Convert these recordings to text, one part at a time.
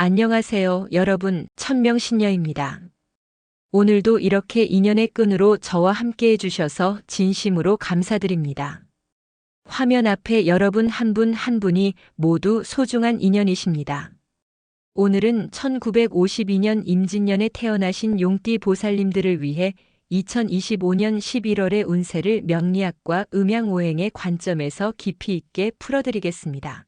안녕하세요, 여러분. 천명신녀입니다. 오늘도 이렇게 인연의 끈으로 저와 함께 해주셔서 진심으로 감사드립니다. 화면 앞에 여러분 한분한 분이 모두 소중한 인연이십니다. 오늘은 1952년 임진년에 태어나신 용띠 보살님들을 위해 2025년 11월의 운세를 명리학과 음양오행의 관점에서 깊이 있게 풀어드리겠습니다.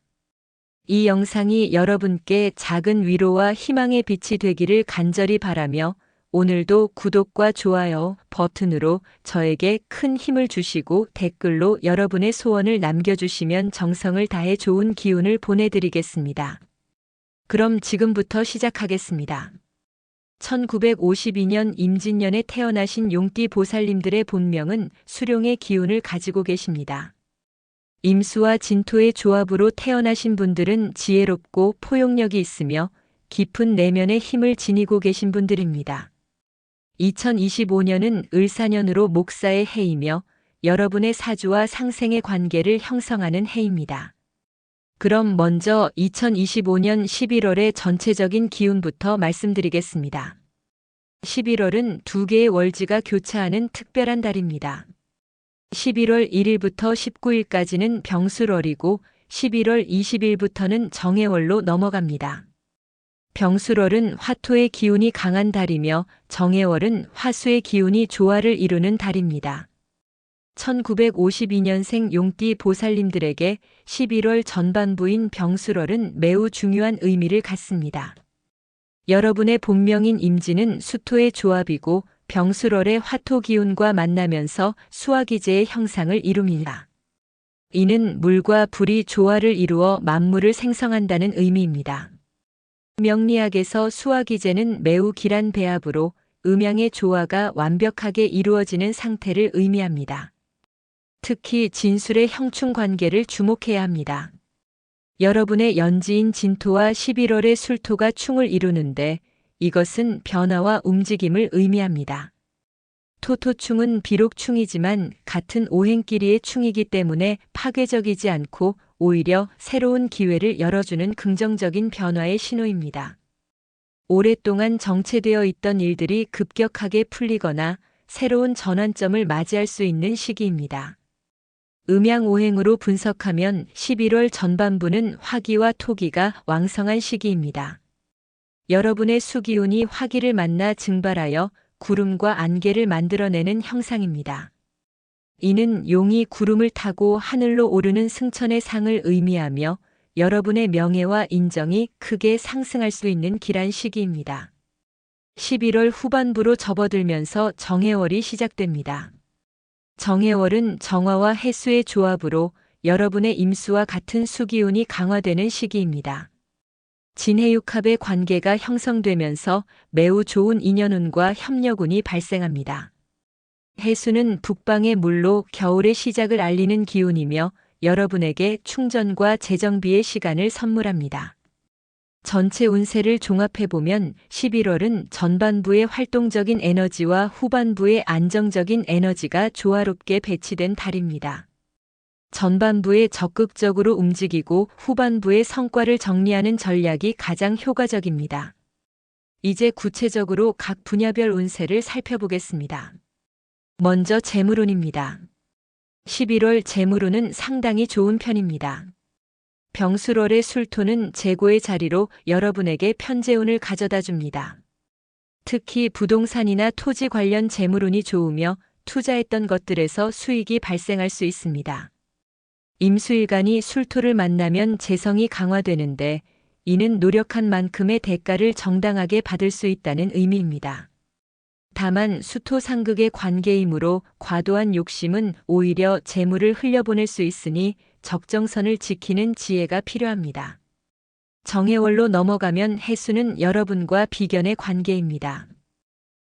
이 영상이 여러분께 작은 위로와 희망의 빛이 되기를 간절히 바라며 오늘도 구독과 좋아요 버튼으로 저에게 큰 힘을 주시고 댓글로 여러분의 소원을 남겨주시면 정성을 다해 좋은 기운을 보내드리겠습니다. 그럼 지금부터 시작하겠습니다. 1952년 임진년에 태어나신 용띠 보살님들의 본명은 수룡의 기운을 가지고 계십니다. 임수와 진토의 조합으로 태어나신 분들은 지혜롭고 포용력이 있으며 깊은 내면의 힘을 지니고 계신 분들입니다. 2025년은 을사년으로 목사의 해이며 여러분의 사주와 상생의 관계를 형성하는 해입니다. 그럼 먼저 2025년 11월의 전체적인 기운부터 말씀드리겠습니다. 11월은 두 개의 월지가 교차하는 특별한 달입니다. 11월 1일부터 19일까지는 병술월이고 11월 20일부터는 정해월로 넘어갑니다. 병술월은 화토의 기운이 강한 달이며 정해월은 화수의 기운이 조화를 이루는 달입니다. 1952년생 용띠 보살님들에게 11월 전반부인 병술월은 매우 중요한 의미를 갖습니다. 여러분의 본명인 임진은 수토의 조합이고 병술월의 화토 기운과 만나면서 수화기제의 형상을 이룹니다. 이는 물과 불이 조화를 이루어 만물을 생성한다는 의미입니다. 명리학에서 수화기제는 매우 길한 배합으로 음양의 조화가 완벽하게 이루어지는 상태를 의미합니다. 특히 진술의 형충 관계를 주목해야 합니다. 여러분의 연지인 진토와 11월의 술토가 충을 이루는데 이것은 변화와 움직임을 의미합니다. 토토충은 비록 충이지만 같은 오행끼리의 충이기 때문에 파괴적이지 않고 오히려 새로운 기회를 열어주는 긍정적인 변화의 신호입니다. 오랫동안 정체되어 있던 일들이 급격하게 풀리거나 새로운 전환점을 맞이할 수 있는 시기입니다. 음양오행으로 분석하면 11월 전반부는 화기와 토기가 왕성한 시기입니다. 여러분의 수기운이 화기를 만나 증발하여 구름과 안개를 만들어내는 형상입니다. 이는 용이 구름을 타고 하늘로 오르는 승천의 상을 의미하며 여러분의 명예와 인정이 크게 상승할 수 있는 길한 시기입니다. 11월 후반부로 접어들면서 정해월이 시작됩니다. 정해월은 정화와 해수의 조합으로 여러분의 임수와 같은 수기운이 강화되는 시기입니다. 진해육합의 관계가 형성되면서 매우 좋은 인연운과 협력운이 발생합니다. 해수는 북방의 물로 겨울의 시작을 알리는 기운이며 여러분에게 충전과 재정비의 시간을 선물합니다. 전체 운세를 종합해보면 11월은 전반부의 활동적인 에너지와 후반부의 안정적인 에너지가 조화롭게 배치된 달입니다. 전반부에 적극적으로 움직이고 후반부의 성과를 정리하는 전략이 가장 효과적입니다. 이제 구체적으로 각 분야별 운세를 살펴보겠습니다. 먼저 재물운입니다. 11월 재물운은 상당히 좋은 편입니다. 병술월의 술토는 재고의 자리로 여러분에게 편재운을 가져다 줍니다. 특히 부동산이나 토지 관련 재물운이 좋으며 투자했던 것들에서 수익이 발생할 수 있습니다. 임수일간이 술토를 만나면 재성이 강화되는데 이는 노력한 만큼의 대가를 정당하게 받을 수 있다는 의미입니다. 다만 수토 상극의 관계이므로 과도한 욕심은 오히려 재물을 흘려보낼 수 있으니 적정선을 지키는 지혜가 필요합니다. 정해월로 넘어가면 해수는 여러분과 비견의 관계입니다.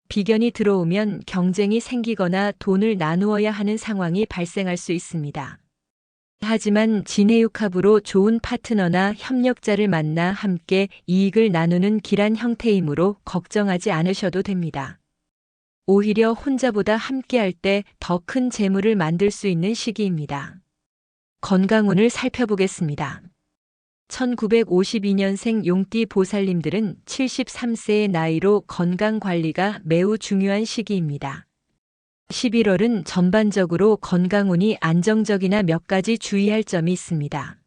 비견이 들어오면 경쟁이 생기거나 돈을 나누어야 하는 상황이 발생할 수 있습니다. 하지만 진해육합으로 좋은 파트너나 협력자를 만나 함께 이익을 나누는 길한 형태이므로 걱정하지 않으셔도 됩니다. 오히려 혼자보다 함께할 때 더 큰 재물을 만들 수 있는 시기입니다. 건강운을 살펴보겠습니다. 1952년생 용띠 보살님들은 73세의 나이로 건강 관리가 매우 중요한 시기입니다. 11월은 전반적으로 건강운이 안정적이나 몇 가지 주의할 점이 있습니다.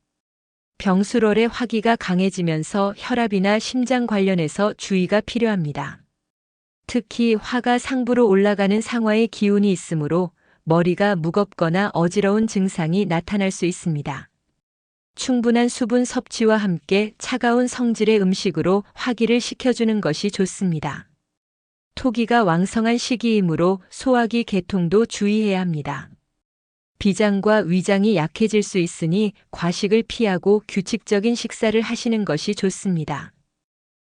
병수월의 화기가 강해지면서 혈압이나 심장 관련해서 주의가 필요합니다. 특히 화가 상부로 올라가는 상화의 기운이 있으므로 머리가 무겁거나 어지러운 증상이 나타날 수 있습니다. 충분한 수분 섭취와 함께 차가운 성질의 음식으로 화기를 식혀주는 것이 좋습니다. 토기가 왕성한 시기이므로 소화기 개통도 주의해야 합니다. 비장과 위장이 약해질 수 있으니 과식을 피하고 규칙적인 식사를 하시는 것이 좋습니다.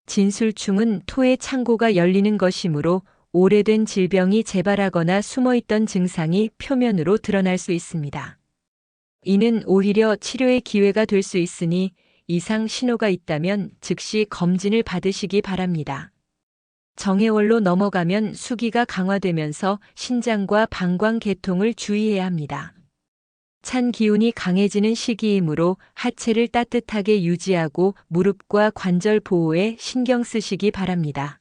진술충은 토의 창고가 열리는 것이므로 오래된 질병이 재발하거나 숨어있던 증상이 표면으로 드러날 수 있습니다. 이는 오히려 치료의 기회가 될 수 있으니 이상 신호가 있다면 즉시 검진을 받으시기 바랍니다. 정해월로 넘어가면 수기가 강화되면서 신장과 방광 개통을 주의해야 합니다. 찬 기운이 강해지는 시기이므로 하체를 따뜻하게 유지하고 무릎과 관절 보호에 신경 쓰시기 바랍니다.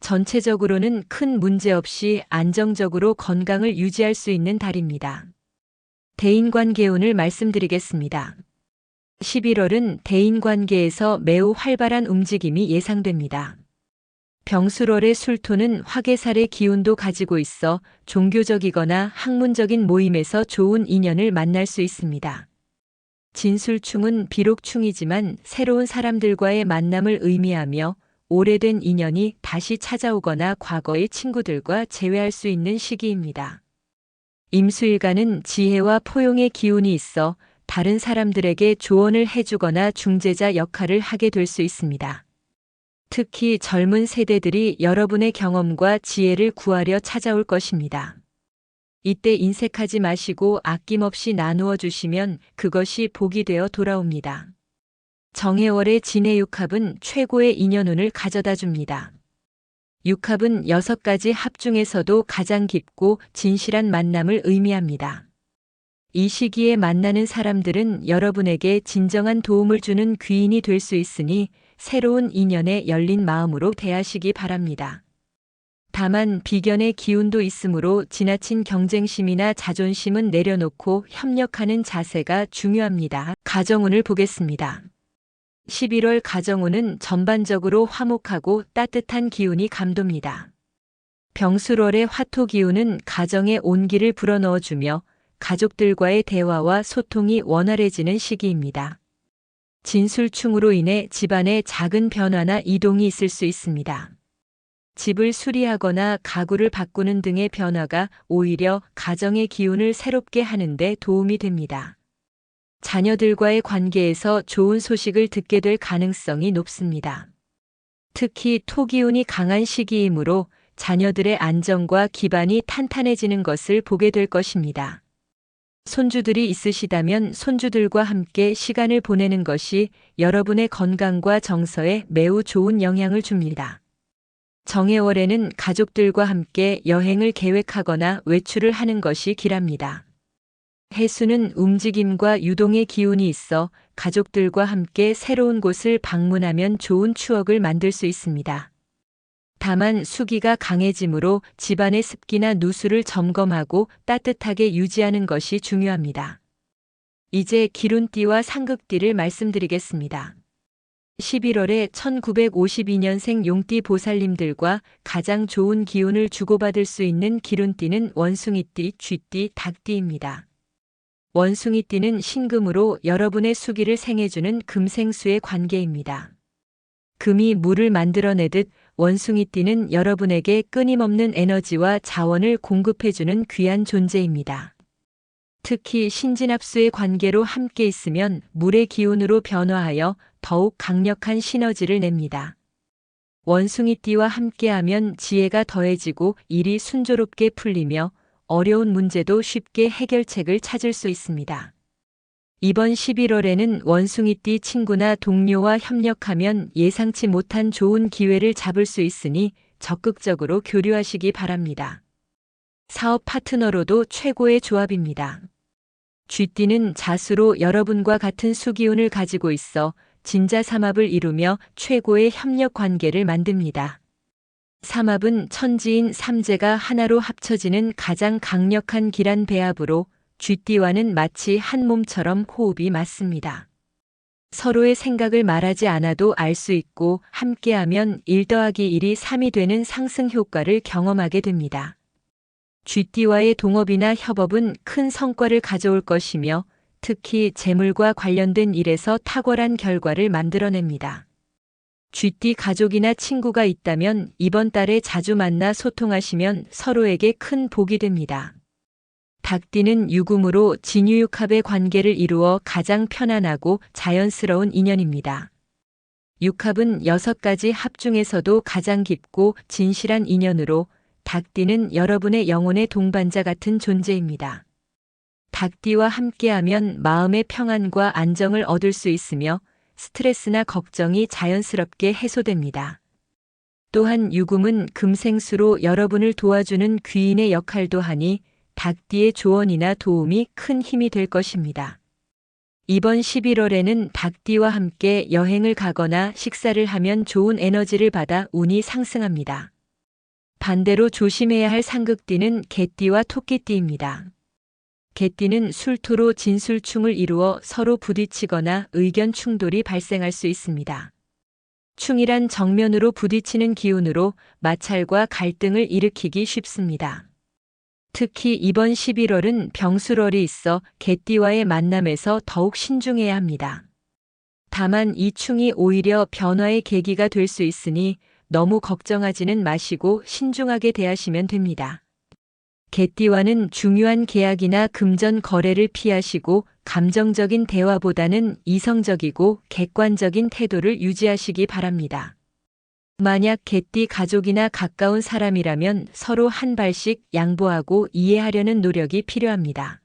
전체적으로는 큰 문제 없이 안정적으로 건강을 유지할 수 있는 달입니다. 대인관계운을 말씀드리겠습니다. 11월은 대인관계에서 매우 활발한 움직임이 예상됩니다. 병술월의 술토는 화계살의 기운도 가지고 있어 종교적이거나 학문적인 모임에서 좋은 인연을 만날 수 있습니다. 진술충은 비록 충이지만 새로운 사람들과의 만남을 의미하며 오래된 인연이 다시 찾아오거나 과거의 친구들과 재회할 수 있는 시기입니다. 임수일간은 지혜와 포용의 기운이 있어 다른 사람들에게 조언을 해주거나 중재자 역할을 하게 될 수 있습니다. 특히 젊은 세대들이 여러분의 경험과 지혜를 구하려 찾아올 것입니다. 이때 인색하지 마시고 아낌없이 나누어 주시면 그것이 복이 되어 돌아옵니다. 정해월의 진해 육합은 최고의 인연운을 가져다 줍니다. 육합은 여섯 가지 합 중에서도 가장 깊고 진실한 만남을 의미합니다. 이 시기에 만나는 사람들은 여러분에게 진정한 도움을 주는 귀인이 될 수 있으니 새로운 인연에 열린 마음으로 대하시기 바랍니다. 다만 비견의 기운도 있으므로 지나친 경쟁심이나 자존심은 내려놓고 협력하는 자세가 중요합니다. 가정운을 보겠습니다. 11월 가정운은 전반적으로 화목하고 따뜻한 기운이 감돕니다. 병술월의 화토 기운은 가정에 온기를 불어넣어주며 가족들과의 대화와 소통이 원활해지는 시기입니다. 진술충으로 인해 집안에 작은 변화나 이동이 있을 수 있습니다. 집을 수리하거나 가구를 바꾸는 등의 변화가 오히려 가정의 기운을 새롭게 하는데 도움이 됩니다. 자녀들과의 관계에서 좋은 소식을 듣게 될 가능성이 높습니다. 특히 토기운이 강한 시기이므로 자녀들의 안정과 기반이 탄탄해지는 것을 보게 될 것입니다. 손주들이 있으시다면 손주들과 함께 시간을 보내는 것이 여러분의 건강과 정서에 매우 좋은 영향을 줍니다. 정해월에는 가족들과 함께 여행을 계획하거나 외출을 하는 것이 길합니다. 해수는 움직임과 유동의 기운이 있어 가족들과 함께 새로운 곳을 방문하면 좋은 추억을 만들 수 있습니다. 다만 수기가 강해지므로 집안의 습기나 누수를 점검하고 따뜻하게 유지하는 것이 중요합니다. 이제 기룬띠와 상극띠를 말씀드리겠습니다. 11월에 1952년생 용띠 보살님들과 가장 좋은 기운을 주고받을 수 있는 기룬띠는 원숭이띠, 쥐띠, 닭띠입니다. 원숭이띠는 신금으로 여러분의 수기를 생해주는 금생수의 관계입니다. 금이 물을 만들어내듯 원숭이 띠는 여러분에게 끊임없는 에너지와 자원을 공급해주는 귀한 존재입니다. 특히 신진합수의 관계로 함께 있으면 물의 기운으로 변화하여 더욱 강력한 시너지를 냅니다. 원숭이띠와 함께하면 지혜가 더해지고 일이 순조롭게 풀리며 어려운 문제도 쉽게 해결책을 찾을 수 있습니다. 이번 11월에는 원숭이띠 친구나 동료와 협력하면 예상치 못한 좋은 기회를 잡을 수 있으니 적극적으로 교류하시기 바랍니다. 사업 파트너로도 최고의 조합입니다. 쥐띠는 자수로 여러분과 같은 수기운을 가지고 있어 진자 삼합을 이루며 최고의 협력 관계를 만듭니다. 삼합은 천지인 삼재가 하나로 합쳐지는 가장 강력한 기란 배합으로 쥐띠와는 마치 한 몸처럼 호흡이 맞습니다. 서로의 생각을 말하지 않아도 알 수 있고 함께하면 1 더하기 1이 3이 되는 상승 효과를 경험하게 됩니다. 쥐띠와의 동업이나 협업은 큰 성과를 가져올 것이며 특히 재물과 관련된 일에서 탁월한 결과를 만들어냅니다. 쥐띠 가족이나 친구가 있다면 이번 달에 자주 만나 소통하시면 서로에게 큰 복이 됩니다. 닭띠는 유금으로 진유육합의 관계를 이루어 가장 편안하고 자연스러운 인연입니다. 육합은 여섯 가지 합 중에서도 가장 깊고 진실한 인연으로 닭띠는 여러분의 영혼의 동반자 같은 존재입니다. 닭띠와 함께하면 마음의 평안과 안정을 얻을 수 있으며 스트레스나 걱정이 자연스럽게 해소됩니다. 또한 유금은 금생수로 여러분을 도와주는 귀인의 역할도 하니 닭띠의 조언이나 도움이 큰 힘이 될 것입니다. 이번 11월에는 닭띠와 함께 여행을 가거나 식사를 하면 좋은 에너지를 받아 운이 상승합니다. 반대로 조심해야 할 상극띠는 개띠와 토끼띠입니다. 개띠는 술토로 진술충을 이루어 서로 부딪히거나 의견 충돌이 발생할 수 있습니다. 충이란 정면으로 부딪히는 기운으로 마찰과 갈등을 일으키기 쉽습니다. 특히 이번 11월은 병술월이 있어 개띠와의 만남에서 더욱 신중해야 합니다. 다만 이 충이 오히려 변화의 계기가 될 수 있으니 너무 걱정하지는 마시고 신중하게 대하시면 됩니다. 개띠와는 중요한 계약이나 금전 거래를 피하시고 감정적인 대화보다는 이성적이고 객관적인 태도를 유지하시기 바랍니다. 만약 개띠 가족이나 가까운 사람이라면 서로 한 발씩 양보하고 이해하려는 노력이 필요합니다.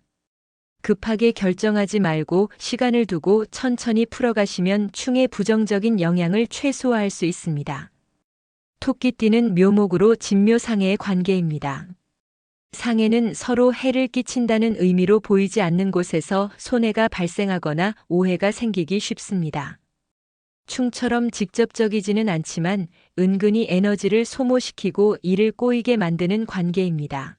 급하게 결정하지 말고 시간을 두고 천천히 풀어가시면 충의 부정적인 영향을 최소화할 수 있습니다. 토끼띠는 묘목으로 진묘상해의 관계입니다. 상해는 서로 해를 끼친다는 의미로 보이지 않는 곳에서 손해가 발생하거나 오해가 생기기 쉽습니다. 충처럼 직접적이지는 않지만 은근히 에너지를 소모시키고 일을 꼬이게 만드는 관계입니다.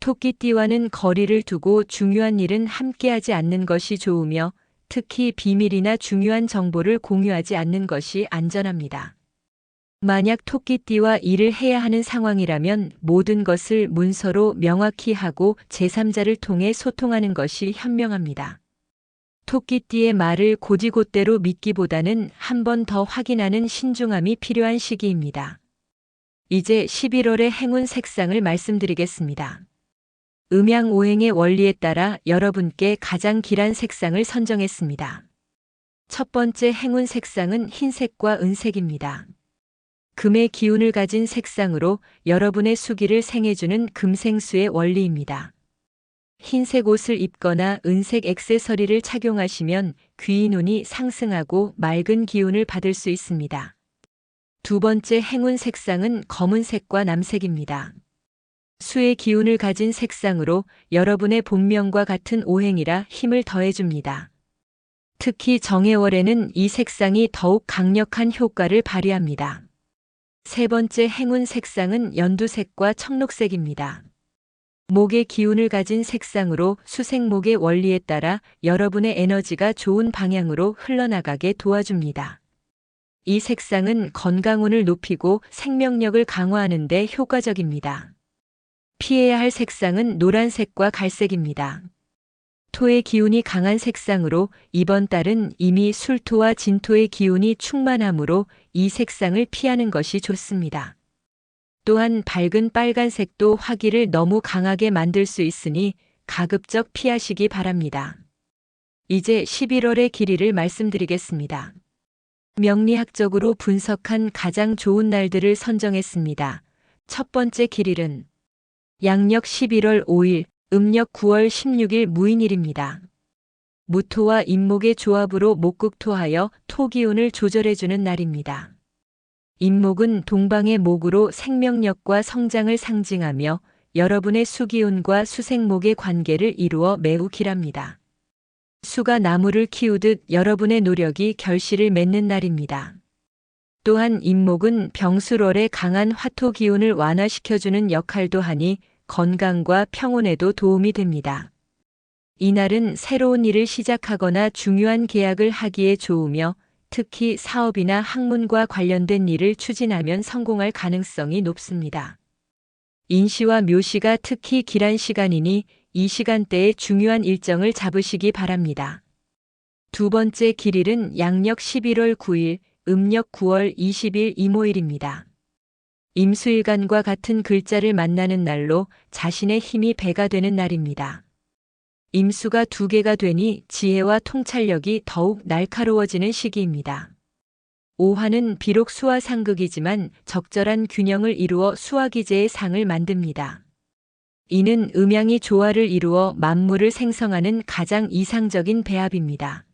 토끼띠와는 거리를 두고 중요한 일은 함께하지 않는 것이 좋으며 특히 비밀이나 중요한 정보를 공유하지 않는 것이 안전합니다. 만약 토끼띠와 일을 해야 하는 상황이라면 모든 것을 문서로 명확히 하고 제3자를 통해 소통하는 것이 현명합니다. 토끼띠의 말을 고지곳대로 믿기보다는 한 번 더 확인하는 신중함이 필요한 시기입니다. 이제 11월의 행운 색상을 말씀드리겠습니다. 음양오행의 원리에 따라 여러분께 가장 길한 색상을 선정했습니다. 첫 번째 행운 색상은 흰색과 은색입니다. 금의 기운을 가진 색상으로 여러분의 수기를 생해주는 금생수의 원리입니다. 흰색 옷을 입거나 은색 액세서리를 착용하시면 귀인 운이 상승하고 맑은 기운을 받을 수 있습니다. 두 번째 행운 색상은 검은색과 남색입니다. 수의 기운을 가진 색상으로 여러분의 본명과 같은 오행이라 힘을 더해줍니다. 특히 정해월에는 이 색상이 더욱 강력한 효과를 발휘합니다. 세 번째 행운 색상은 연두색과 청록색입니다. 목의 기운을 가진 색상으로 수생목의 원리에 따라 여러분의 에너지가 좋은 방향으로 흘러나가게 도와줍니다. 이 색상은 건강운을 높이고 생명력을 강화하는 데 효과적입니다. 피해야 할 색상은 노란색과 갈색입니다. 토의 기운이 강한 색상으로 이번 달은 이미 술토와 진토의 기운이 충만하므로 이 색상을 피하는 것이 좋습니다. 또한 밝은 빨간색도 화기를 너무 강하게 만들 수 있으니 가급적 피하시기 바랍니다. 이제 11월의 길이를 말씀드리겠습니다. 명리학적으로 분석한 가장 좋은 날들을 선정했습니다. 첫 번째 길일은 양력 11월 5일, 음력 9월 16일 무인일입니다. 무토와 임목의 조합으로 목극토하여 토기운을 조절해주는 날입니다. 임목은 동방의 목으로 생명력과 성장을 상징하며 여러분의 수기운과 수생목의 관계를 이루어 매우 길합니다. 수가 나무를 키우듯 여러분의 노력이 결실을 맺는 날입니다. 또한 임목은 병수월의 강한 화토 기운을 완화시켜주는 역할도 하니 건강과 평온에도 도움이 됩니다. 이날은 새로운 일을 시작하거나 중요한 계약을 하기에 좋으며 특히 사업이나 학문과 관련된 일을 추진하면 성공할 가능성이 높습니다. 인시와 묘시가 특히 길한 시간이니 이 시간대에 중요한 일정을 잡으시기 바랍니다. 두 번째 길일은 양력 11월 9일, 음력 9월 20일 이모일입니다. 임수일간과 같은 글자를 만나는 날로 자신의 힘이 배가 되는 날입니다. 임수가 두 개가 되니 지혜와 통찰력이 더욱 날카로워지는 시기입니다. 오화는 비록 수와 상극이지만 적절한 균형을 이루어 수화기제의 상을 만듭니다. 이는 음양이 조화를 이루어 만물을 생성하는 가장 이상적인 배합입니다.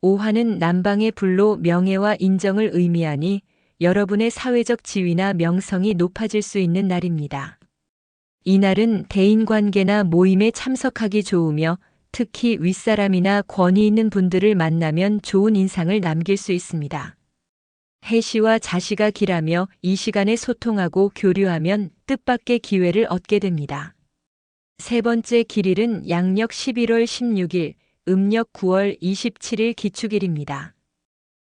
오화는 남방의 불로 명예와 인정을 의미하니 여러분의 사회적 지위나 명성이 높아질 수 있는 날입니다. 이날은 대인관계나 모임에 참석하기 좋으며 특히 윗사람이나 권위 있는 분들을 만나면 좋은 인상을 남길 수 있습니다. 해시와 자시가 길하며 이 시간에 소통하고 교류하면 뜻밖의 기회를 얻게 됩니다. 세 번째 길일은 양력 11월 16일, 음력 9월 27일 기축일입니다.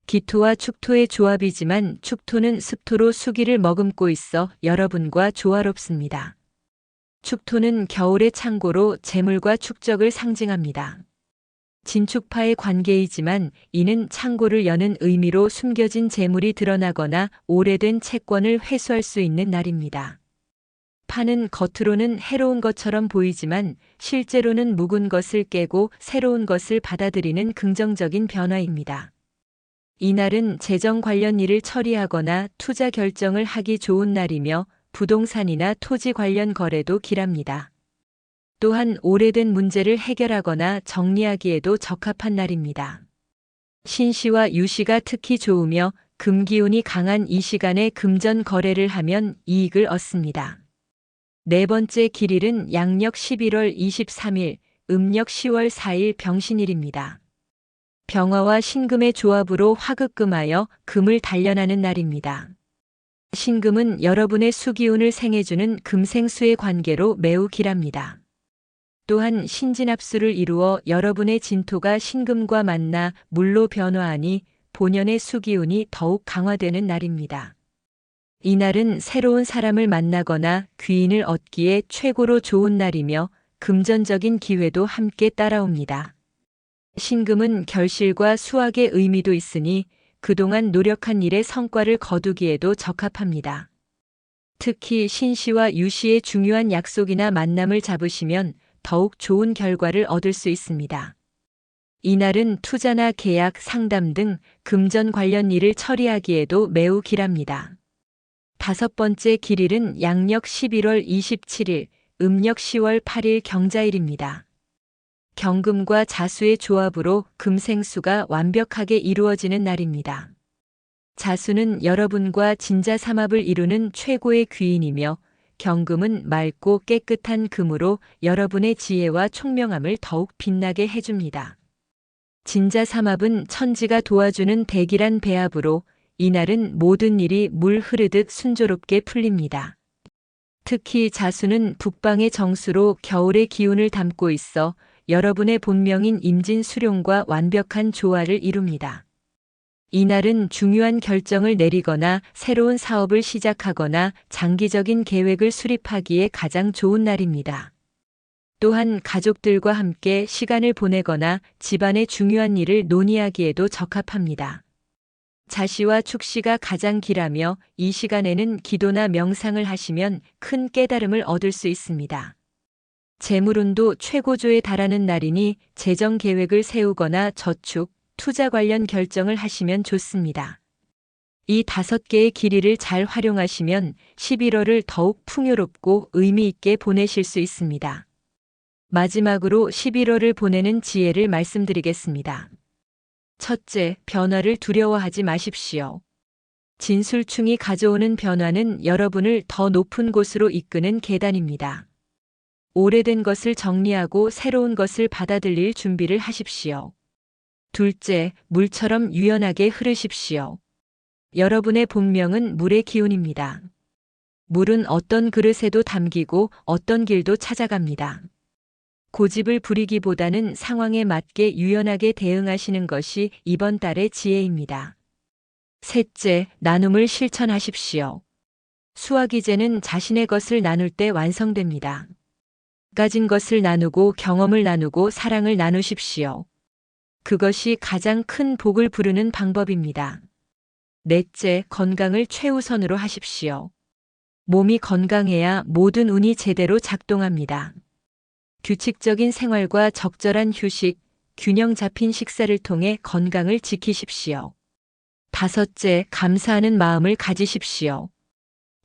기토와 축토의 조합이지만 축토는 습토로 수기를 머금고 있어 여러분과 조화롭습니다. 축토는 겨울의 창고로 재물과 축적을 상징합니다. 진축파의 관계이지만 이는 창고를 여는 의미로 숨겨진 재물이 드러나거나 오래된 채권을 회수할 수 있는 날입니다. 파는 겉으로는 해로운 것처럼 보이지만 실제로는 묵은 것을 깨고 새로운 것을 받아들이는 긍정적인 변화입니다. 이날은 재정 관련 일을 처리하거나 투자 결정을 하기 좋은 날이며 부동산이나 토지 관련 거래도 길합니다. 또한 오래된 문제를 해결하거나 정리하기에도 적합한 날입니다. 신시와 유시가 특히 좋으며 금기운이 강한 이 시간에 금전 거래를 하면 이익을 얻습니다. 네 번째 길일은 양력 11월 23일, 음력 10월 4일 병신일입니다. 병화와 신금의 조합으로 화극금하여 금을 단련하는 날입니다. 신금은 여러분의 수기운을 생해주는 금생수의 관계로 매우 길합니다. 또한 신진합수를 이루어 여러분의 진토가 신금과 만나 물로 변화하니 본연의 수기운이 더욱 강화되는 날입니다. 이날은 새로운 사람을 만나거나 귀인을 얻기에 최고로 좋은 날이며 금전적인 기회도 함께 따라옵니다. 신금은 결실과 수학의 의미도 있으니 그동안 노력한 일의 성과를 거두기에도 적합합니다. 특히 신 씨와 유 씨의 중요한 약속이나 만남을 잡으시면 더욱 좋은 결과를 얻을 수 있습니다. 이날은 투자나 계약, 상담 등 금전 관련 일을 처리하기에도 매우 길합니다. 다섯 번째 길일은 양력 11월 27일, 음력 10월 8일 경자일입니다. 경금과 자수의 조합으로 금생수가 완벽하게 이루어지는 날입니다. 자수는 여러분과 진자 삼합을 이루는 최고의 귀인이며 경금은 맑고 깨끗한 금으로 여러분의 지혜와 총명함을 더욱 빛나게 해줍니다. 진자 삼합은 천지가 도와주는 대기란 배합으로 이날은 모든 일이 물 흐르듯 순조롭게 풀립니다. 특히 자수는 북방의 정수로 겨울의 기운을 담고 있어 여러분의 본명인 임진 수룡과 완벽한 조화를 이룹니다. 이날은 중요한 결정을 내리거나 새로운 사업을 시작하거나 장기적인 계획을 수립하기에 가장 좋은 날입니다. 또한 가족들과 함께 시간을 보내거나 집안의 중요한 일을 논의하기에도 적합합니다. 자시와 축시가 가장 길하며 이 시간에는 기도나 명상을 하시면 큰 깨달음을 얻을 수 있습니다. 재물운도 최고조에 달하는 날이니 재정 계획을 세우거나 저축, 투자 관련 결정을 하시면 좋습니다. 이 다섯 개의 길이를 잘 활용하시면 11월을 더욱 풍요롭고 의미 있게 보내실 수 있습니다. 마지막으로 11월을 보내는 지혜를 말씀드리겠습니다. 첫째, 변화를 두려워하지 마십시오. 진술충이 가져오는 변화는 여러분을 더 높은 곳으로 이끄는 계단입니다. 오래된 것을 정리하고 새로운 것을 받아들일 준비를 하십시오. 둘째, 물처럼 유연하게 흐르십시오. 여러분의 본명은 물의 기운입니다. 물은 어떤 그릇에도 담기고 어떤 길도 찾아갑니다. 고집을 부리기보다는 상황에 맞게 유연하게 대응하시는 것이 이번 달의 지혜입니다. 셋째, 나눔을 실천하십시오. 수화기제는 자신의 것을 나눌 때 완성됩니다. 가진 것을 나누고 경험을 나누고 사랑을 나누십시오. 그것이 가장 큰 복을 부르는 방법입니다. 넷째, 건강을 최우선으로 하십시오. 몸이 건강해야 모든 운이 제대로 작동합니다. 규칙적인 생활과 적절한 휴식, 균형 잡힌 식사를 통해 건강을 지키십시오. 다섯째, 감사하는 마음을 가지십시오.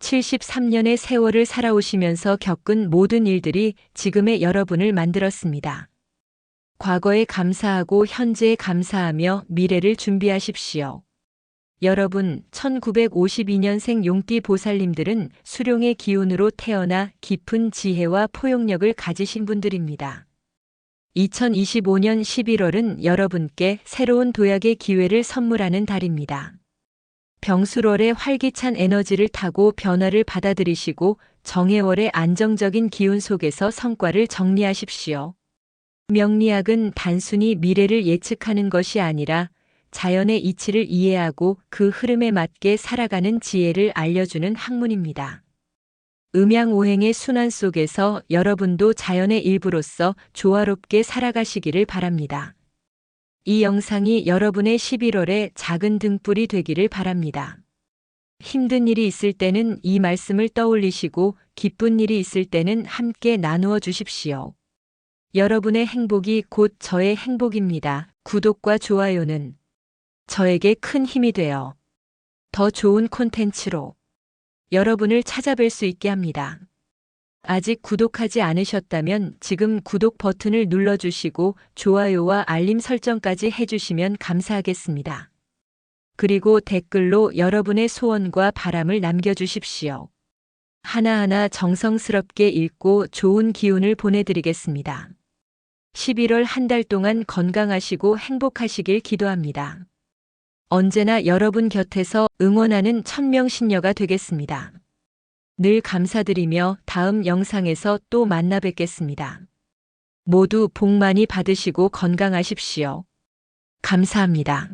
73년의 세월을 살아오시면서 겪은 모든 일들이 지금의 여러분을 만들었습니다. 과거에 감사하고 현재에 감사하며 미래를 준비하십시오. 여러분, 1952년생 용띠 보살님들은 수룡의 기운으로 태어나 깊은 지혜와 포용력을 가지신 분들입니다. 2025년 11월은 여러분께 새로운 도약의 기회를 선물하는 달입니다. 병수월의 활기찬 에너지를 타고 변화를 받아들이시고 정해월의 안정적인 기운 속에서 성과를 정리하십시오. 명리학은 단순히 미래를 예측하는 것이 아니라 자연의 이치를 이해하고 그 흐름에 맞게 살아가는 지혜를 알려주는 학문입니다. 음양오행의 순환 속에서 여러분도 자연의 일부로서 조화롭게 살아가시기를 바랍니다. 이 영상이 여러분의 11월의 작은 등불이 되기를 바랍니다. 힘든 일이 있을 때는 이 말씀을 떠올리시고 기쁜 일이 있을 때는 함께 나누어 주십시오. 여러분의 행복이 곧 저의 행복입니다. 구독과 좋아요는 저에게 큰 힘이 되어 더 좋은 콘텐츠로 여러분을 찾아뵐 수 있게 합니다. 아직 구독하지 않으셨다면 지금 구독 버튼을 눌러주시고 좋아요와 알림 설정까지 해주시면 감사하겠습니다. 그리고 댓글로 여러분의 소원과 바람을 남겨주십시오. 하나하나 정성스럽게 읽고 좋은 기운을 보내드리겠습니다. 11월 한 달 동안 건강하시고 행복하시길 기도합니다. 언제나 여러분 곁에서 응원하는 천명신녀가 되겠습니다. 늘 감사드리며 다음 영상에서 또 만나 뵙겠습니다. 모두 복 많이 받으시고 건강하십시오. 감사합니다.